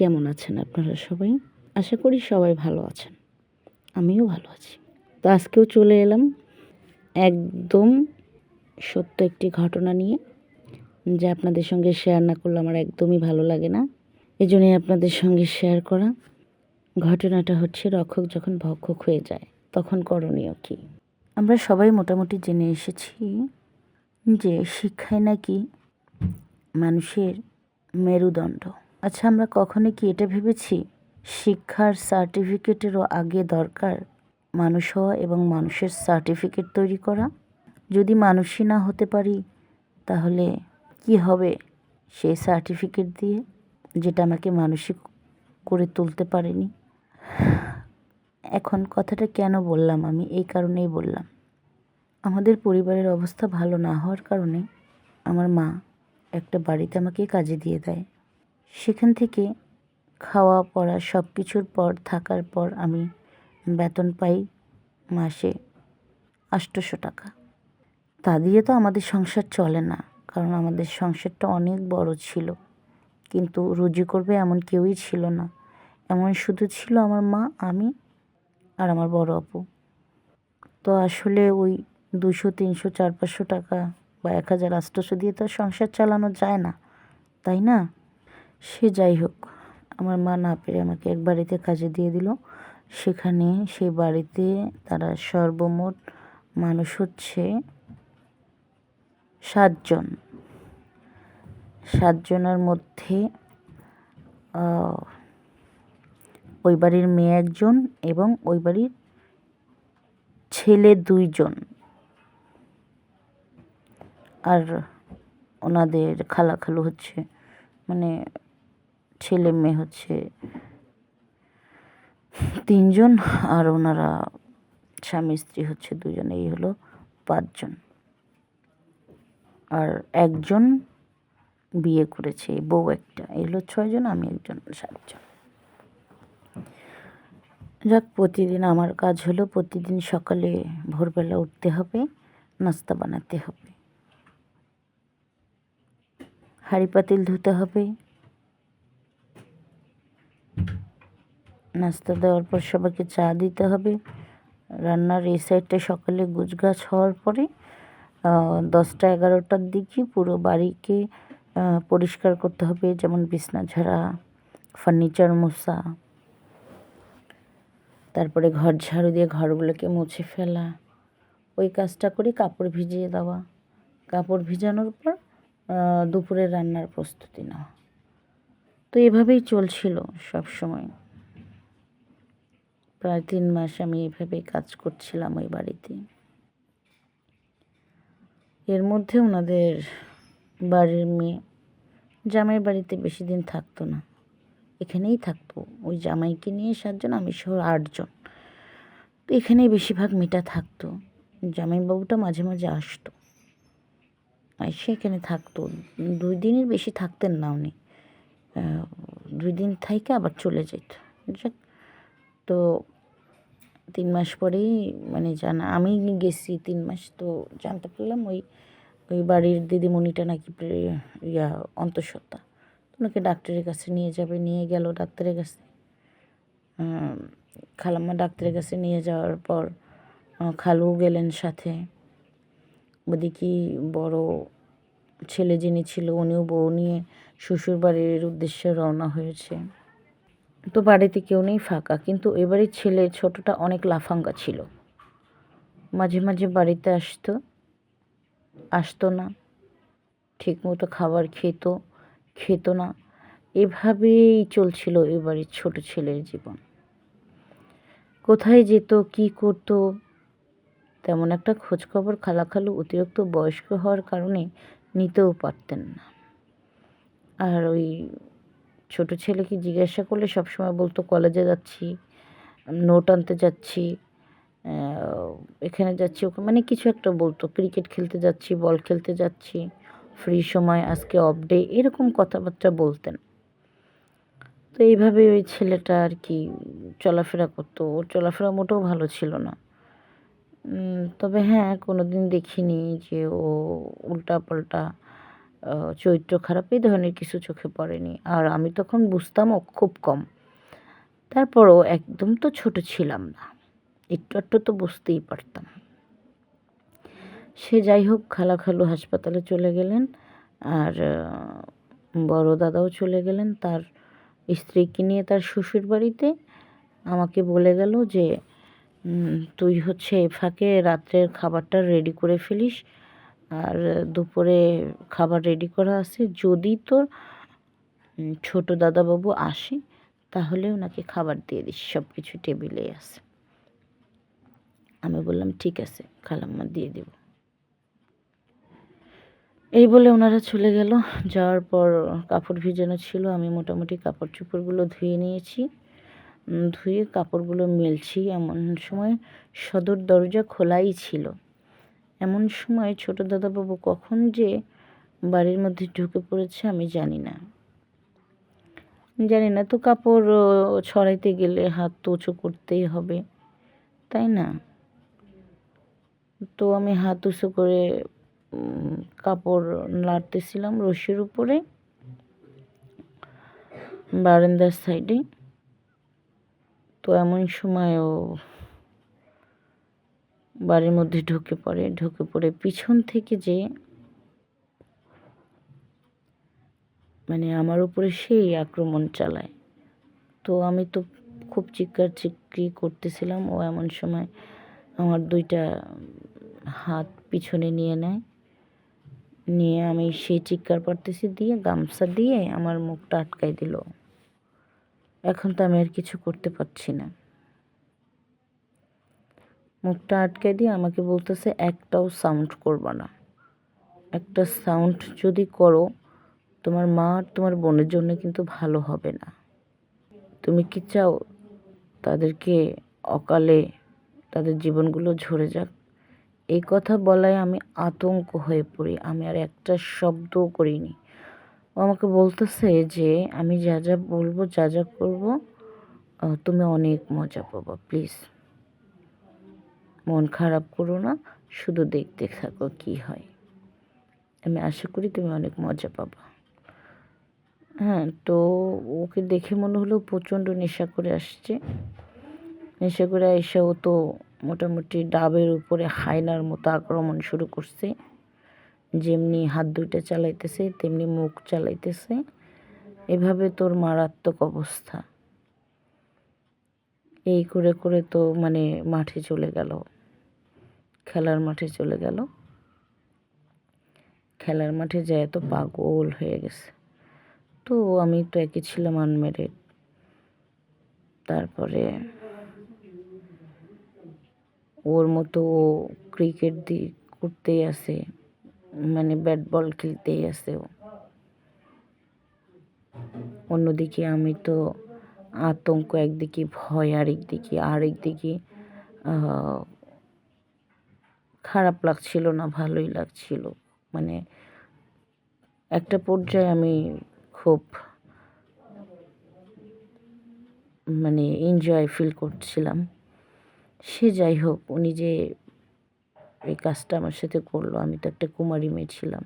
কেমন আছেন আপনারা সবাই? আশা করি সবাই ভালো আছেন। আমিও ভালো আছি। তো আজকেও চলে এলাম একদম সত্য একটি ঘটনা নিয়ে, যা আপনাদের সঙ্গে শেয়ার না করলে আমার একদমই ভালো লাগে না। এই জন্যই আপনাদের সঙ্গে শেয়ার করা। ঘটনাটা হচ্ছে রক্ষক যখন ভক্ষক হয়ে যায়, তখন করণীয় কী? আমরা সবাই মোটামুটি জেনে এসেছি যে শিক্ষায় নাকি মানুষের মেরুদণ্ড। আচ্ছা আমরা কখনো কি এটা ভেবেছি? শিক্ষার সার্টিফিকেটেরও আগে দরকার মানুষ হওয়া এবং মানুষের সার্টিফিকেট তৈরি করা? যদি মানুষই না হতে পারি, তাহলে কি হবে সেই সার্টিফিকেট দিয়ে, যেটা আমাকে মানসিক করে তুলতে পারেনি? এখন কথাটা কেন বললাম? আমি এই কারণেই বললাম। আমাদের পরিবারের অবস্থা ভালো না হওয়ার কারণে আমার মা একটা বাড়িতে আমাকে কাজে দিয়ে দেয়। সেখান থেকে খাওয়া, পড়া সব কিছুর পর থাকার পর আমি বেতন পাই মাসে আষ্টশো টাকা। তা দিয়ে তো আমাদের সংসার চলে না, কারণ আমাদের সংসারটা অনেক বড় ছিল। কিন্তু রুজি করবে এমন কেউই ছিল না। এমন শুধু ছিল আমার মা, আমি আর আমার বড় আপু। তো আসলে ওই দুশো, তিনশো চার পাঁচশো টাকা বা এক হাজার আটশোশো দিয়ে তো সংসার চালানো যায় না, তাই না? সে যাই হোক, আমার মা না পেরে আমাকে এক বাড়িতে কাজে দিয়ে দিল। সেখানে সেই বাড়িতে তারা সর্বমোট মানুষ হচ্ছে সাতজন। সাতজনের মধ্যে ওই বাড়ির মেয়ে একজন এবং ওই বাড়ির ছেলে দুইজন। আর ওনাদের খালা খালু হচ্ছে মানে ছেলে মেয়ে হচ্ছে তিনজন আর ওনারা স্বামী স্ত্রী হচ্ছে দুজন, এই হলো পাঁচজন। আর একজন বিয়ে করেছে বউ একটা, এই হলো ছয়জন, আমি একজন, সাতজন। যাক, প্রতিদিন আমার কাজ হলো প্রতিদিন সকালে ভোরবেলা উঠতে হবে, নাস্তা বানাতে হবে। হাঁড়ি পাতিল ধুতে হবে নাস্তা দেওয়ার পর সবাইকে চা দিতে হবে। রান্নার এই সাইডটা সকালে গুছগাছ হওয়ার পরে দশটা এগারোটার দিকে পুরো বাড়িকে পরিষ্কার করতে হবে। যেমন বিছনা ঝাড়া ফার্নিচার মোছা, তারপরে ঘর ঝাড়ু দিয়ে ঘরগুলোকে মুছে ফেলা, ওই কাজটা করে কাপড় ভিজিয়ে দেওয়া। কাপড় ভিজানোর পর দুপুরে রান্নার প্রস্তুতি নেওয়া। তো এভাবেই চলছিল সব সময় প্রায় তিন মাস আমি এভাবেই কাজ করছিলাম ওই বাড়িতে। এর মধ্যে ওনাদের বাড়ির মেয়ে জামাই বাড়িতে বেশি দিন থাকতো না। এখানেই থাকতো ওই জামাইকে নিয়ে সাতজন, আমি সহ আটজন। তো এখানেই বেশিরভাগ মেয়েটা থাকতো। জামাইবাবুটা মাঝে মাঝে আসতো। এসে এখানে থাকতো। দুই দিনের বেশি থাকতেন না উনি। দুই দিন থেকে আবার চলে যেত। যাক তো তিন মাস পরেই মানে জানা, আমি গেছি তিন মাস, তো জানতে পারলাম ওই ওই বাড়ির দিদিমণিটা নাকি ইয়া অন্তঃসত্ত্বা। ওনাকে ডাক্তারের কাছে নিয়ে যাবে, নিয়ে গেল ডাক্তারের কাছে। খালাম্মা ডাক্তারের কাছে নিয়ে যাওয়ার পর খালু গেলেন সাথে। ওদিকে বড় ছেলে যিনি ছিল, উনিও বউ নিয়ে শ্বশুর বাড়ির উদ্দেশ্যে রওনা হয়েছে। তো বাড়িতে কেউ নেই, ফাঁকা। কিন্তু এবারে ছেলে ছোটটা অনেক লাফাঙ্গা ছিল। মাঝে মাঝে বাড়িতে আসতো আসতো না। ঠিকমতো খাবার খেত খেত না। এভাবেই চলছিল এ বাড়ির ছোট ছেলের জীবন। কোথায় যেত, কি করতো, তেমন একটা খোঁজখবর খালাখালু অতিরিক্ত বয়স্ক হওয়ার কারণে নিতেও পারতেন না। আর ওই ছোট ছেলেকে জিজ্ঞাসা করলে সবসময় বলতো, কলেজে যাচ্ছি, নোট আনতে যাচ্ছি এখানে যাচ্ছি ওখানে মানে কিছু একটা বলতো, ক্রিকেট খেলতে যাচ্ছি, বল খেলতে যাচ্ছি, ফ্রি সময়, আজকে অফ ডে এরকম কথাবার্তা বলতেন। তো এইভাবে ওই ছেলেটা আর কি চলাফেরা করতো। ওর চলাফেরা মোটেও ভালো ছিল না। তবে হ্যাঁ কোনো দিন দেখিনি যে ও উল্টা পাল্টা চরিত্র খারাপ, এই ধরনের কিছু চোখে পড়েনি। আর আমি তখন বুঝতামও খুব কম। তারপরও একদম তো ছোট ছিলাম না। একটু একটু তো বুঝতেই পারতাম। সে যাই হোক, খালা খালু হাসপাতালে চলে গেলেন। আর বড় দাদাও চলে গেলেন। তার স্ত্রীকে নিয়ে তার শ্বশুর বাড়িতে। আমাকে বলে গেল যে তুই হচ্ছে এ ফাঁকে রাত্রের খাবারটা রেডি করে ফেলিস। আর দুপুরে খাবার রেডি করা আছে। যদি তোর ছোট দাদাবাবু আসে, তাহলে ওনাকে খাবার দিয়ে দিস সব কিছু টেবিলে আছে। আমি বললাম, ঠিক আছে, খালাম্মা দিয়ে দেব। এই বলে ওনারা চলে গেল। যাওয়ার পর কাপড় ভিজানো ছিল, আমি মোটামুটি কাপড় চোপড়গুলো ধুয়ে নিয়েছি। ধুয়ে কাপড়গুলো মেলছি। এমন সময় সদর দরজা খোলাই ছিল। এমন সময় ছোট দাদাবাবু কখন যে বাড়ির মধ্যে ঢুকে পড়েছে আমি জানি না। জানি না তো কাপড় ছড়াইতে গেলে হাত তো উঁচু করতেই হবে, তাই না? তো আমি হাত উঁচু করে কাপড় নাড়তেছিলাম রশির উপরে, বারান্দার সাইডে। তো এমন সময় ও বাড়ির মধ্যে ঢুকে পড়ে ঢুকে পড়ে পিছন থেকে যে মানে আমার উপরে সেই আক্রমণ চালায়। তো আমি তো খুব চিৎকার চিৎকি করতেছিলাম, ও এমন সময় আমার দুইটা হাত পিছনে নিয়ে নেয়। নিয়ে আমি সেই চিৎকার পারতেছি দিয়ে গামছা দিয়ে আমার মুখটা আটকাই দিল। এখন তো আমি আর কিছু করতে পারছি না। মুখটা আটকে দিয়ে আমাকে বলতেছে, একটাও সাউন্ড করবা না। একটা সাউন্ড যদি করো, তোমার মা আর তোমার বোনের জন্য কিন্তু ভালো হবে না। তুমি কি চাও তাদেরকে অকালে তাদের জীবনগুলো ঝরে যাক? এই কথা বলায় আমি আতঙ্ক হয়ে পড়ি। আমি আর একটা শব্দও করিনি। ও আমাকে বলতেছে যে, আমি যা যা বলব, যা যা করব তুমি অনেক মজা পাবা প্লিজ মন খারাপ করো না, শুধু দেখতে থাকো কি হয়। আমি আশা করি তুমি অনেক মজা পাবা। হ্যাঁ তো ওকে দেখে মনে হলো প্রচণ্ড নেশা করে আসছে। নেশা করে এসে ও তো মোটামুটি ডাবের উপরে হায়নার মতো আক্রমণ শুরু করছে। যেমনি হাত দুইটা চালাইতেছে, তেমনি মুখ চালাইতেছে। এভাবে তোর মারাত্মক অবস্থা। এই করে করে তো মানে মাঠে চলে গেল। খেলার মাঠে চলে গেল। খেলার মাঠে যায় তো পাগল হয়ে গেছে। তো আমি তো একই ছিলাম আনমেরিড তারপরে ওর মতো ও ক্রিকেট দি করতেই আছে মানে ব্যাট বল খেলতেই আছে ও। অন্যদিকে আমি তো আতঙ্ক, একদিকে ভয়, আরেকদিকে আরেকদিকে খারাপ লাগছিল না, ভালোই লাগছিল। মানে একটা পর্যায়ে আমি খুব মানে এনজয় ফিল করছিলাম। সে যাই হোক, উনি যে এই কাজটা আমার সাথে করল, আমি তো একটা কুমারী মেয়ে ছিলাম।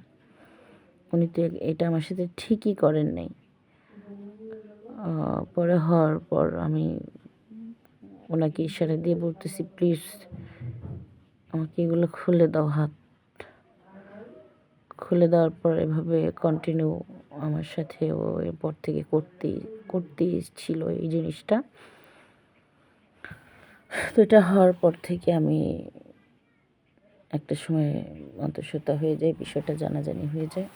উনি তো এটা আমার সাথে ঠিকই করেন নাই। পরে হওয়ার পর আমি ওনাকে ইশারা দিয়ে বলতেছি প্লিজ আমাকে এগুলো খুলে দাও হাত। খুলে দেওয়ার পর এভাবে কন্টিনিউ আমার সাথে ও এরপর থেকে করতে করতে ছিল এই জিনিসটা। তো এটা হওয়ার পর থেকে আমি একটা সময় অন্তঃসত্ত্বা হয়ে যায় বিষয়টা জানাজানি হয়ে যায়।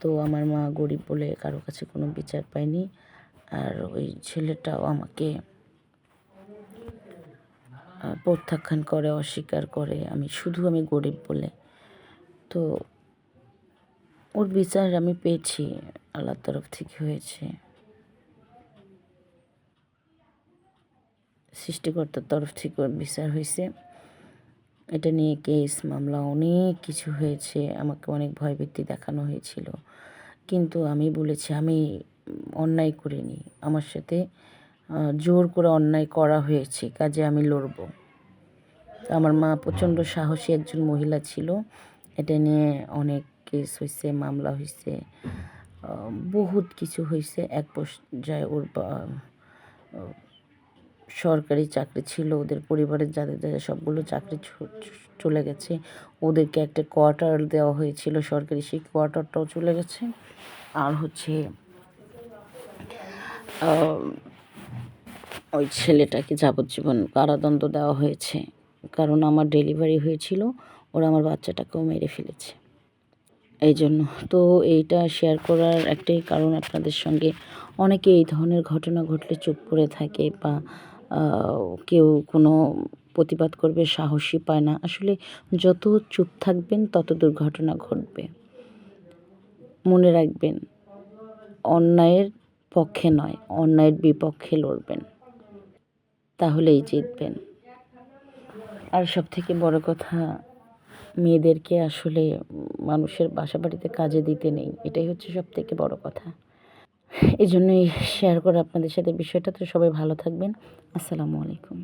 তো আমার মা গরিব বলে কারও কাছে কোনো বিচার পায়নি। আর ওই ছেলেটাও আমাকে প্রত্যাখ্যান করে, অস্বীকার করে, আমি শুধু আমি গরিব বলে। তো ওর বিচার আমি পেয়েছি, আল্লাহর তরফ থেকে হয়েছে। সৃষ্টিকর্তার তরফ থেকে ওর বিচার হয়েছে। এটা নিয়ে কেস মামলা, অনেক কিছু হয়েছে। আমাকে অনেক ভয়ভীতি দেখানো হয়েছিল। কিন্তু আমি বলেছি, আমি অন্যায় করিনি। আমার সাথে জোর করে অন্যায় করা হয়েছে, কাজে আমি লড়ব। আমার মা প্রচণ্ড সাহসী একজন মহিলা ছিল। এটা নিয়ে অনেক কেস হয়েছে মামলা হয়েছে বহুত কিছু হয়েছে এক পর্যায়ে ওর সরকারি চাকরি ছিল, ওদের পরিবারের যাদের যাদের সবগুলো চাকরি চলে গেছে, ওদেরকে একটা কোয়ার্টার দেওয়া হয়েছিল সরকারি, সেই কোয়ার্টারটাও চলে গেছে। আর হচ্ছে ওই ছেলেটাকে যাবজ্জীবন কারাদণ্ড দেওয়া হয়েছে। কারণ আমার ডেলিভারি হয়েছিল, ওরা আমার বাচ্চাটাকেও মেরে ফেলেছে। এই জন্য। তো এইটা শেয়ার করার একটাই কারণ আপনাদের সঙ্গে। অনেকে এই ধরনের ঘটনা ঘটলে চুপ করে থাকে বা কেউ কোনো প্রতিবাদ করবে সাহসী পায় না। আসলে যত চুপ থাকবেন, তত দুর্ঘটনা ঘটবে। মনে রাখবেন, অন্যায়ের পক্ষে নয়, অন্যায়ের বিপক্ষে লড়বেন। তাহলেই জিতবেন। আর সব থেকে বড় কথা, মেয়েদেরকে আসলে মানুষের বাসা বাড়িতে কাজে দিতে নেই। এটাই হচ্ছে সব থেকে বড় কথা। এই জন্যই শেয়ার করে আপনাদের সাথে বিষয়টা। তো সবাই ভালো থাকবেন। আসসালামু আলাইকুম।